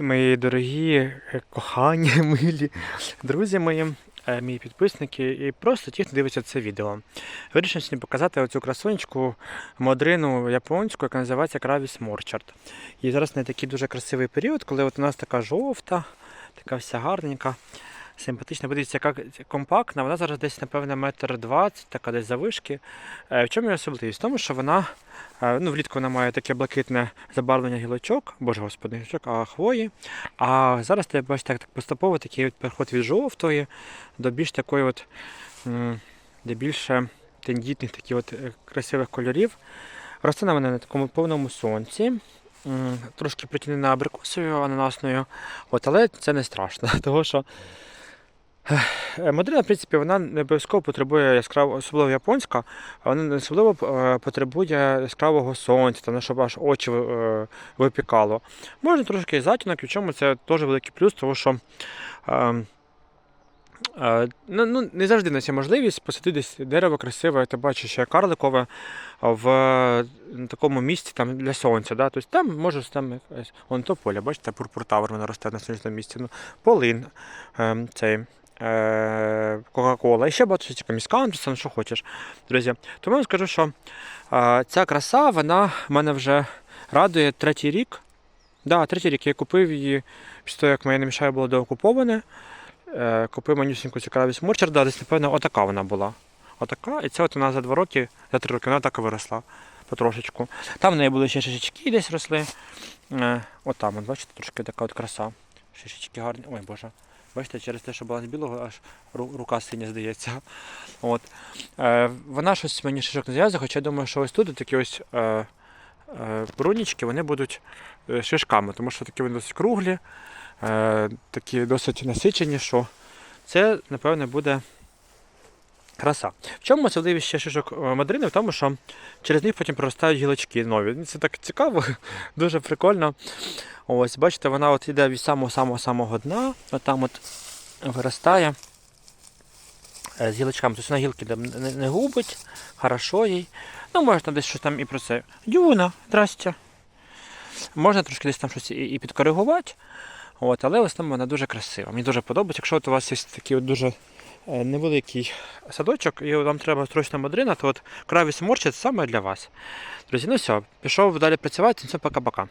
Мої дорогі, е, кохані, милі друзі мої, е, мої підписники і просто ті, хто дивиться це відео. Вирішив сьогодні показати оцю красунечку модрину японську, яка називається Кравіс Морчард. І зараз не такий дуже красивий період, коли от у нас така жовта, така вся гарненька, симпатична. Подивіться, яка компактна. Вона зараз десь, напевно, метр двадцять, така десь завишки. Е, В чому її особливість? В тому, що вона Е, Ну, влітку вона має таке блакитне забарвлення гілочок, боже господи, гілочок, а хвої. А зараз ти бачите, так поступово такий переход від жовтої до більш такої от, де більше тендітних таких от е, красивих кольорів. Росте вона на такому повному сонці. Трошки притінена абрикосою ананасною, от, але це не страшно, тому що Модель, в принципі, вона не обов'язково потребує яскраво, особливо японська, вона не особливо е, потребує яскравого сонця, там, щоб аж очі е, випікало. Можна трошки затінок, і в чому це теж великий плюс, тому що е, е, ну, ну, не завжди нас є можливість посадити дерево красиве, ти бачиш, ще карликове в такому місці там, для сонця. Да? Тобто там може там вон то поле, бачите, пурпур-тавр вона росте на сонячному місці. Ну, полин, е, цей Кока-Кола, і ще багато чого, міскантуса, ну що хочеш, друзі. Тому я вам скажу, що е, ця краса, вона мене вже радує третій рік. Да, третій рік я купив її після того, як моє намішає було доокуповане. Е, купив манюсіньку цікавість Морчарда, десь, напевно, отака вона була. Отака, і це от вона за два роки, за три роки вона так і виросла потрошечку. Там в неї були ще шишечки десь росли. Е, от от, бачите, трошки така от краса. Шишечки гарні. Ой Боже. Бачите, через те, що була з білого, аж рука синя здається. От. Е, вона щось мені шишок не зв'язує, хоча я думаю, що ось тут такі ось е, е, брунічки, вони будуть е, шишками, тому що такі вони досить круглі, е, такі досить насичені, що це, напевне, буде краса. В чому особливість ще шишок е, мадрини? В тому, що через них потім проростають гілочки нові. Це так цікаво, дуже прикольно. Ось, бачите, вона от йде від самого-самого-самого дна, от там от виростає е, з гілочками. Тобто вона гілки не, губить, хорошо їй. Ну, можна десь щось там і про це. Юна, здрастя. Можна трошки десь там щось і, підкоригувати. От, але в основному вона дуже красива. Мені дуже подобається. Якщо от у вас є такий от дуже е, невеликий садочок, і вам треба срочна мадрина, то от Кравіс Морча це саме для вас. Друзі, ну все, пішов далі працювати, все, пока-пока.